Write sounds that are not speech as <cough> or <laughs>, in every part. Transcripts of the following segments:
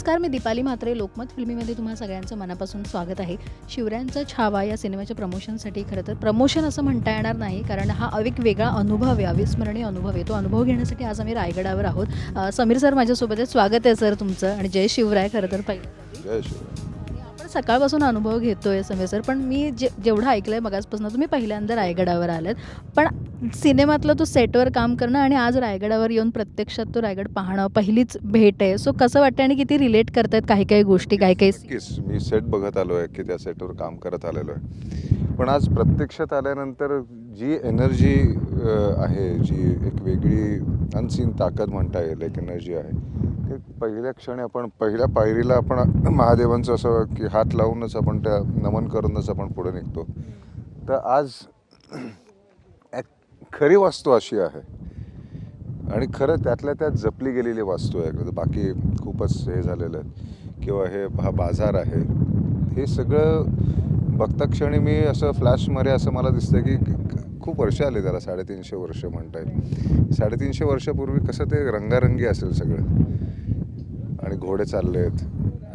नमस्कार मी दीपाली म्हात्रे लोकमत फिल्मीमध्ये तुम्हा सगळ्यांचं मनापासून स्वागत आहे. शिवरायांचा छावा या सिनेमाच्या प्रमोशनसाठी खरं तर प्रमोशन असं म्हणता येणार नाही कारण हा एक वेगळा अनुभव आहे अविस्मरणीय अनुभव आहे. तो अनुभव घेण्यासाठी आज आम्ही रायगडावर आहोत. समीर सर माझ्यासोबत आहे स्वागत आहे सर तुमचं आणि जय शिवराय खरं तर पहिलं. जय शिवराय. सकाळपासून अनुभव घेतोय समय सर पण मी जे जेवढं ऐकलं आहे मगाचपासून तुम्ही पहिल्यांदा रायगडावर आलात. पण सिनेमातलं तो सेटवर काम करणं आणि आज रायगडावर येऊन प्रत्यक्षात तो रायगड पाहणं पहिलीच भेट आहे. सो कसं वाटतं आणि किती रिलेट करतायत काही काही गोष्टी काही काही मी सेट बघत आलो आहे की त्या सेटवर काम करत आलेलो आहे. पण आज प्रत्यक्षात आल्यानंतर जी एनर्जी आहे जी एक वेगळी अनसीन ताकद म्हणता येईल एक एनर्जी आहे एक पहिल्या क्षणी आपण पहिल्या पायरीला आपण महादेवांचं असं की हात लावूनच आपण त्या नमन करूनच आपण पुढे निघतो. तर आज ॲक- खरी वास्तू अशी आहे. आणि खरं त्यातल्या त्यात जपली गेलेली वास्तू आहे. म्हणजे बाकी खूपच हे झालेलं आहे. किंवा हे हा बाजार आहे. हे सगळं बघता क्षणी मी असं फ्लॅशमध्ये असं मला दिसतं की खूप वर्ष आले त्याला साडेतीनशे वर्ष म्हणता येईल. साडेतीनशे वर्षापूर्वी कसं ते रंगारंगी असेल सगळं. घोडे चालले आहेत.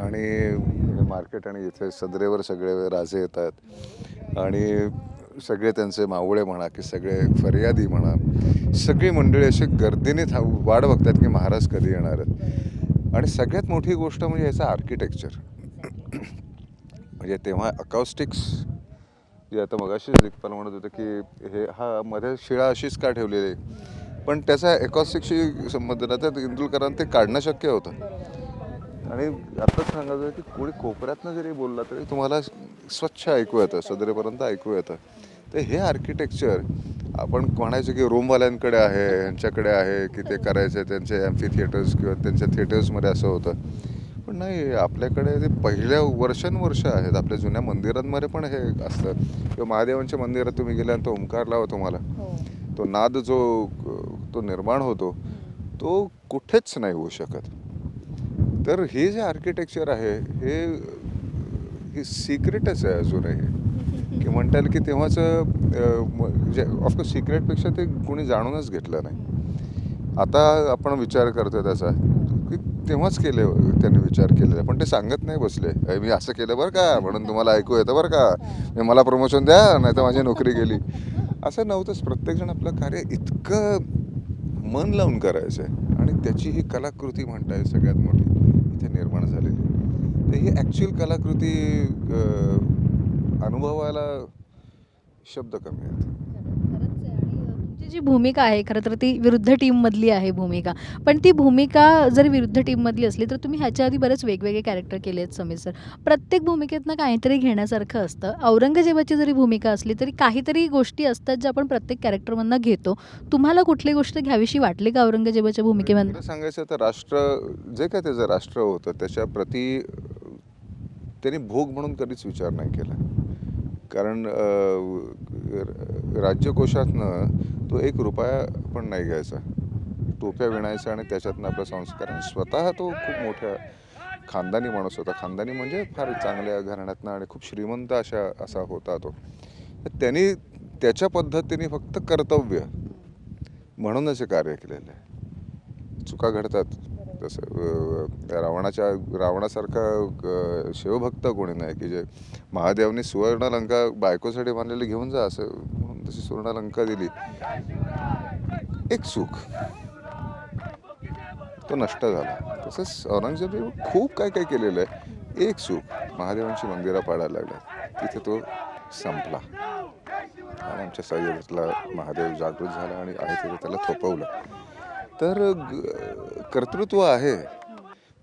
आणि मार्केट आणि इथे सदरेवर सगळे राजे येतात. आणि सगळे त्यांचे मावळे म्हणा की सगळे फर्यादी म्हणा सगळी मंडळी अशी गर्दीने था वाट बघतात की महाराज कधी येणार आहेत. आणि सगळ्यात मोठी गोष्ट म्हणजे याचं आर्किटेक्चर म्हणजे तेव्हा अकॉस्टिक्स जे आता मगाशीच दिग्पाल म्हणत होतं की हे हा मध्ये शिळा अशीच का ठेवलेली आहे? पण त्याचा एकॉस्टिकशी संबंध नाही तर इंदुलकरांना ते काढणं शक्य होतं. आणि आत्ताच सांगायचं की कोणी कोपऱ्यातनं जरी बोलला तरी तुम्हाला स्वच्छ ऐकू येतं सदरेपर्यंत ऐकू येतं तर हे आर्किटेक्चर आपण म्हणायचं की रोमवाल्यांकडे आहे यांच्याकडे आहे की ते करायचे त्यांचे ॲम्फी थिएटर्स किंवा त्यांच्या थिएटर्समध्ये असं होतं. पण नाही आपल्याकडे ते पहिल्या वर्षानुवर्ष आहेत. आपल्या जुन्या मंदिरांमध्ये पण हे असतं. किंवा महादेवांच्या मंदिरात तुम्ही गेल्यानंतर ओंकार लावा तुम्हाला. तो नाद जो तो निर्माण होतो तो कुठेच नाही होऊ शकत. तर हे जे आर्किटेक्चर आहे हे हे सिक्रेटच आहे अजूनही. की म्हणता येईल की तेव्हाचं म्हणजे जे ऑफकोर्स सिक्रेटपेक्षा ते कोणी जाणूनच घेतलं नाही. आता आपण विचार करतो त्याचा की तेव्हाच केले त्यांनी विचार केलेला. पण ते सांगत नाही बसले. मी असं केलं बरं का? म्हणून तुम्हाला ऐकू येतं बरं का? मी मला प्रमोशन द्या नाही तर माझी नोकरी गेली. असं नव्हतंच. प्रत्येकजण आपलं कार्य इतकं मन लावून करायचं आहे आणि त्याची ही कलाकृती म्हणता येईल सगळ्यात मोठी. इथे निर्माण झालेली. तर ही ॲक्च्युअल कलाकृती अनुभवायला शब्द कमी आहेत. तुमची जी भूमिका आहे खरं तर ती विरुद्ध टीममधली आहे भूमिका. पण ती भूमिका जर विरुद्ध टीममधली असली तर तुम्ही ह्याच्या आधी बरेच वेगवेगळे कॅरेक्टर केले आहेत समीर सर प्रत्येक भूमिकेतनं काहीतरी घेण्यासारखं असतं. औरंगजेबाची जरी भूमिका असली तरी काहीतरी गोष्टी असतात ज्या आपण प्रत्येक कॅरेक्टरमधनं घेतो. तुम्हाला कुठली गोष्ट घ्यावीशी वाटली का औरंगजेबाच्या भूमिकेमधनं? सांगायचं तर राष्ट्र जे काय त्याचं राष्ट्र होतं त्याच्या प्रती त्यांनी भोग म्हणून कधीच विचार नाही केला. कारण राज्यकोशातनं तो एक रुपया पण नाही घ्यायचा. टोप्या विणायचा आणि त्याच्यातनं आपला संस्कार आणि स्वतः तो खूप मोठ्या खानदानी माणूस होता. खानदानी म्हणजे फार चांगल्या घराण्यातनं आणि खूप श्रीमंत अशा असा होता तो. त्यांनी त्याच्या पद्धतीने फक्त कर्तव्य म्हणूनच हे कार्य केलेलं आहे. चुका घडतात तसं. रावणाच्या रावणासारखा शिवभक्त कोणी नाही की जे महादेवने सुवर्णलंका बायकोसाठी बांधलेली घेऊन जा असं म्हणून तशी दिली. एक चूक तो नष्ट झाला. तसंच औरंगजेब खूप काय काय केलेलं आहे. एक चूक महादेवांची मंदिरं पाडायला लागल्या. तिथे तो संपला. आणि आमच्या सह्याद्रीतला महादेव जागृत झाला आणि आहे तिथे त्याला थोपवलं. तर कर्तृत्व आहे.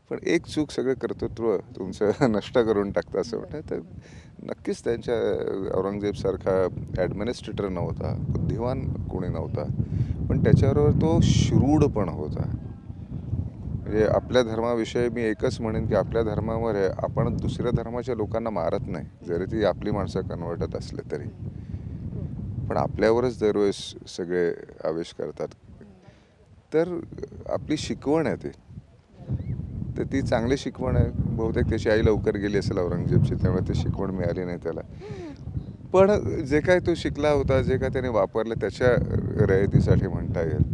पण एक चूक सगळं कर्तृत्व तुमचं <laughs> नष्ट करून टाकतं असं वाटतं तर नक्कीच त्यांच्या औरंगजेबसारखा ॲडमिनिस्ट्रेटर नव्हता बुद्धिवान कोणी नव्हता पण त्याच्याबरोबर तो श्रूड पण होता. म्हणजे आपल्या धर्माविषयी मी एकच म्हणेन की आपल्या धर्मावर आपण दुसऱ्या धर्माच्या लोकांना मारत नाही जरी ती आपली माणसं कन्वर्टत असले तरी. पण आपल्यावरच दरवेळेस सगळे आवेश करतात. तर आपली शिकवण आहे ती. तर ती चांगली शिकवण आहे. बहुतेक त्याची आई लवकर गेली असेल औरंगजेबची त्यामुळे ती शिकवण मिळाली नाही त्याला. पण जे काय तो शिकला होता जे काय त्याने वापरलं त्याच्या रयतीसाठी म्हणता येईल.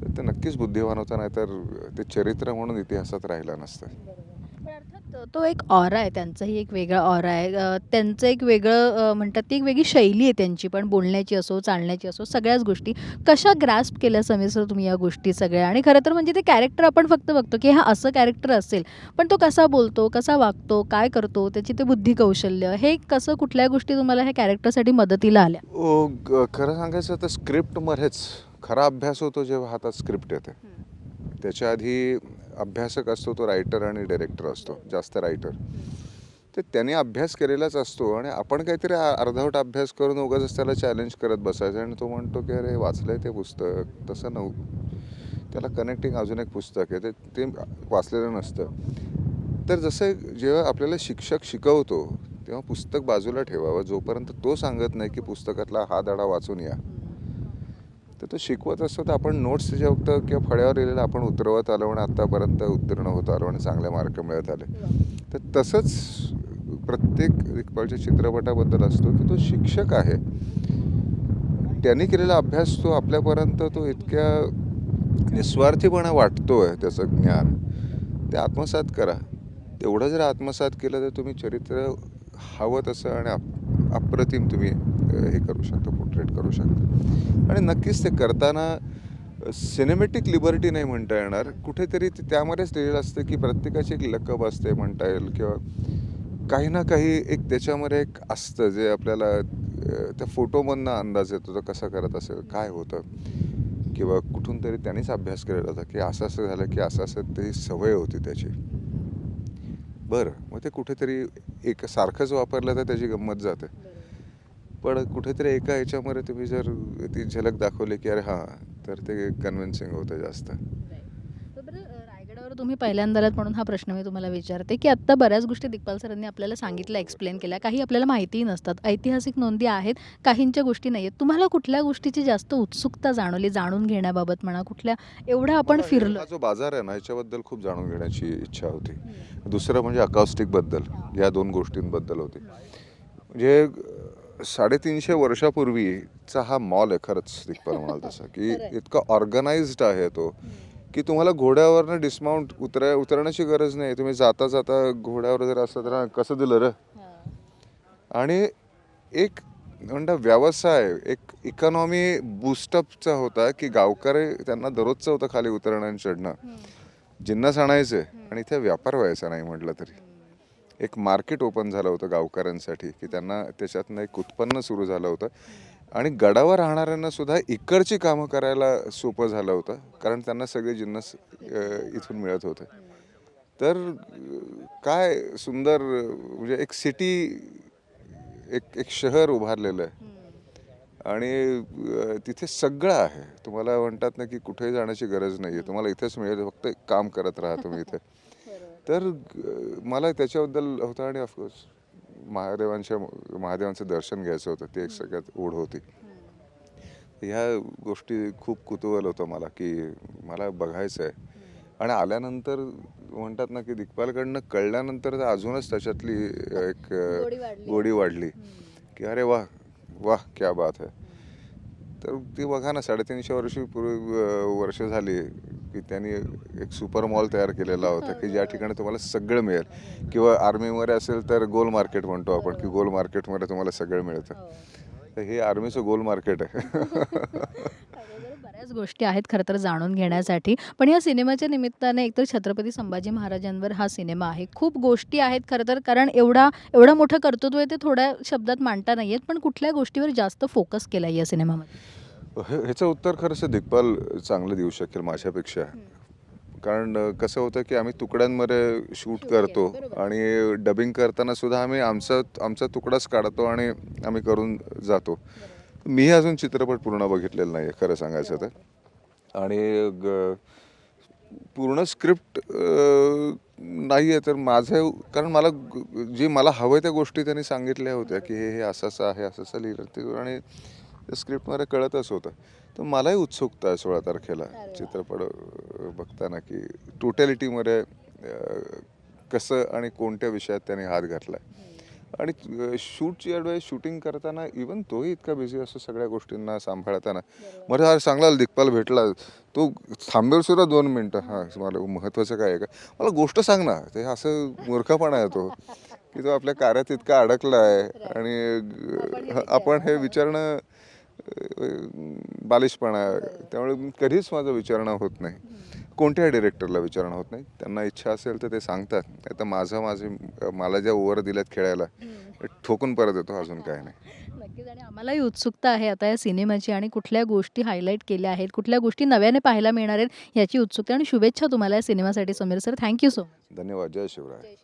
तर ते नक्कीच बुद्धिवान होता नाहीतर ते चरित्र म्हणून इतिहासात राहिलं नसतं. तो एक ऑरा आहे त्यांचाही एक वेगळा ऑरा आहे. त्यांचं एक वेगळं म्हणतात ती एक वेगळी शैली आहे त्यांची पण बोलण्याची असो चालण्याची असो सगळ्याच गोष्टी. कशा ग्रास्प केल्या समीर सर तुम्ही या गोष्टी सगळ्या? आणि खरं तर म्हणजे ते कॅरेक्टर आपण फक्त बघतो की हा असं कॅरेक्टर असेल पण तो कसा बोलतो कसा वागतो काय करतो त्याची ते बुद्धी कौशल्य हे कसं कुठल्या गोष्टी तुम्हाला ह्या कॅरेक्टरसाठी मदतीला आल्या? खरं सांगायचं तर स्क्रिप्टमध्येच खरा अभ्यास होतो जेव्हा हातात स्क्रिप्ट येते. त्याच्या आधी अभ्यासक असतो तो रायटर आणि डायरेक्टर असतो जास्त रायटर तर त्याने अभ्यास केलेलाच असतो आणि आपण काहीतरी अर्धवट अभ्यास करून उगाच त्याला चॅलेंज करत बसायचं आणि तो म्हणतो की अरे वाचलंय ते पुस्तक तसं नव त्याला कनेक्टिंग अजून एक पुस्तक आहे ते ते वाचलेलं नसतं. तर जसं जेव्हा आपल्याला शिक्षक शिकवतो तेव्हा पुस्तक बाजूला ठेवावं जोपर्यंत तो सांगत नाही की पुस्तकातला हा धडा वाचून या. तर तो शिकवत असतो तर आपण नोट्स जे फक्त किंवा फळ्यावर लिहिलेलं आपण उतरवत आलो आणि आत्तापर्यंत उत्तीर्ण होत आलो आणि चांगले मार्क मिळत आले. तर तसंच प्रत्येक इक्बालच्या चित्रपटाबद्दल असतो की तो शिक्षक आहे. त्यांनी केलेला अभ्यास तो आपल्यापर्यंत तो इतक्या निस्वार्थीपणा आहे त्याचं ज्ञान. ते आत्मसात करा. तेवढं जर आत्मसात केलं तर तुम्ही चरित्र हवं तसं आणि अप्रतिम तुम्ही हे करू शकतो पोर्ट्रेट करू शकतो. आणि नक्कीच ते करताना सिनेमॅटिक लिबर्टी नाही म्हणता येणार. कुठेतरी ते त्यामध्येच लिहिलेलं असतं की प्रत्येकाची एक लकब असते म्हणता येईल किंवा काही ना काही एक त्याच्यामध्ये एक असतं जे आपल्याला त्या फोटोमधनं अंदाज येतो तो कसा करत असेल काय होतं. किंवा कुठून तरी त्यांनीच अभ्यास केलेला होता की असं असं झालं की असं असं ते सवय होती त्याची. बरं मग ते कुठेतरी एक सारखंच वापरलं तर त्याची गंमत जाते. पण कुठेतरी एका ह्याच्यामध्ये तुम्ही जर ती झलक दाखवली की अरे हां तर ते कन्व्हिन्सिंग होतं जास्त. रायगडावर तुम्ही पहिल्यांदा आलात म्हणून हा प्रश्न मी तुम्हाला विचारते की आत्ता बऱ्याच गोष्टी दिग्पाल सरांनी आपल्याला सांगितल्या एक्सप्लेन केल्या काही आपल्याला माहितीही नसतात. ऐतिहासिक नोंदी आहेत काहींच्या गोष्टी नाही आहेत तुम्हाला कुठल्या गोष्टीची जास्त उत्सुकता जाणवली जाणून घेण्याबाबत म्हणा कुठल्या एवढं आपण फिरलो? जो बाजार आहे ना ह्याच्याबद्दल खूप जाणून घेण्याची इच्छा होती. दुसरं म्हणजे अकाउस्टिकबद्दल या दोन गोष्टींबद्दल होती. म्हणजे साडेतीनशे वर्षापूर्वीचा हा मॉल आहे खरंच दिग्पाल म्हणाल तसं की इतका ऑर्गनाइज्ड आहे तो की तुम्हाला घोड्यावरनं डिस्माउंट उतरा उतरण्याची गरज नाही. तुम्ही जाता जाता घोड्यावर जर असं तर "हा, कसं दिलं रे? आणि एक म्हणता व्यवसाय एक इकॉनॉमी बुस्टअपचा होता की गावकरी त्यांना दररोजचं होतं खाली उतरणं आणि चढणं जिन्नस आणायचे आणि इथे व्यापार व्हायचा नाही म्हटलं तरी. एक मार्केट ओपन झालं होतं गावकऱ्यांसाठी की त्यांना त्याच्यातनं एक उत्पन्न सुरू झालं होतं. आणि गडावर राहणाऱ्यांना सुद्धा इकडची कामं करायला सोपं झालं होतं कारण त्यांना सगळे जिन्नस इथून मिळत होते. तर काय सुंदर म्हणजे एक सिटी एक एक शहर उभारलेलं आहे. आणि तिथे सगळं आहे. तुम्हाला म्हणतात ना की कुठेही जाण्याची गरज नाही आहे तुम्हाला इथेच मिळेल फक्त एक काम करत राहा तुम्ही इथे. तर मला त्याच्याबद्दल होतं आणि ऑफकोर्स महादेवांच्या महादेवांचं दर्शन घ्यायचं होतं ती एक सगळ्यात ओढ होती. ह्या गोष्टी खूप कुतूहल होतं मला की मला बघायचं आहे आणि आल्यानंतर म्हणतात ना की दिग्पालकडनं कळल्यानंतर तर अजूनच त्याच्यातली एक गोडी वाढली. की अरे वाह वाह क्या बात है. तर ती बघा ना साडेतीनशे वर्षी पूर्वी वर्ष झाली की त्यांनी एक सुपर मॉल तयार केलेला होता की ज्या ठिकाणी तुम्हाला सगळं मिळेल. किंवा आर्मीमध्ये असेल तर गोल मार्केट म्हणतो आपण की गोल मार्केटमध्ये तुम्हाला सगळं मिळतं. तर हे आर्मीचं गोल मार्केट आहे. <laughs> बऱ्याच गोष्टी आहेत खरं तर जाणून घेण्यासाठी. पण या सिनेमाच्या निमित्ताने एकतर छत्रपती संभाजी महाराजांवर हा सिनेमा आहे. खूप गोष्टी आहेत खरं तर कारण एवढा एवढं मोठं कर्तृत्व आहे ते थोड्या शब्दात मांडता नाही येत पण कुठल्या गोष्टीवर जास्त फोकस केला या सिनेमामध्ये? ह्याचं उत्तर खरंच दिग्पाल चांगलं देऊ शकेल माझ्यापेक्षा. कारण कसं होतं की आम्ही तुकड्यांमध्ये शूट करतो आणि डबिंग करताना सुद्धा आम्ही आमचा आमचा तुकडाच काढतो आणि आम्ही करून जातो. मी अजून चित्रपट पूर्ण बघितलेला नाही आहे खरं सांगायचं तर. आणि ग- पूर्ण स्क्रिप्ट नाही आहे तर माझं कारण मला जे मला हवं त्या गोष्टी त्यांनी सांगितल्या होत्या की हे हे असं असं आहे असं असं लिहिलं ते आणि त्या स्क्रिप्टमध्ये कळतच होतं. तर मलाही उत्सुकता आहे सोळा तारखेला चित्रपट बघताना की टोटॅलिटीमध्ये कसं आणि कोणत्या विषयात त्यांनी हात घातला आणि शूटची ॲडवाईस शूटिंग करताना इवन तोही इतका बिझी असतो सगळ्या गोष्टींना सांभाळताना. मला हा चांगला दिग्पाल भेटला. तो थांबेल सुद्धा दोन मिनटं. हां मला महत्त्वाचं काय आहे का? मला गोष्ट सांग ना. ते असं मूर्खपणा आहे तो की तो आपल्या कार्यात इतका अडकला आहे <laughs> आणि आपण हे विचारणं बालिशपणा. त्यामुळे कधीच माझं विचारणं होत नाही. कोणत्याही डिरेक्टरला विचारणं होत नाही. त्यांना इच्छा असेल तर ते सांगतात. नाही तर माझं माझे मला ज्या ओव्हर दिल्यात खेळायला ठोकून परत येतो अजून काय नाही. नक्कीच. आणि आम्हालाही उत्सुकता आहे आता या सिनेमाची आणि कुठल्या गोष्टी हायलाईट केल्या आहेत कुठल्या गोष्टी नव्याने पाहायला मिळणार आहेत याची उत्सुकता आणि शुभेच्छा तुम्हाला या सिनेमासाठी Samir sir. Thank you so much धन्यवाद. जय शिवराय.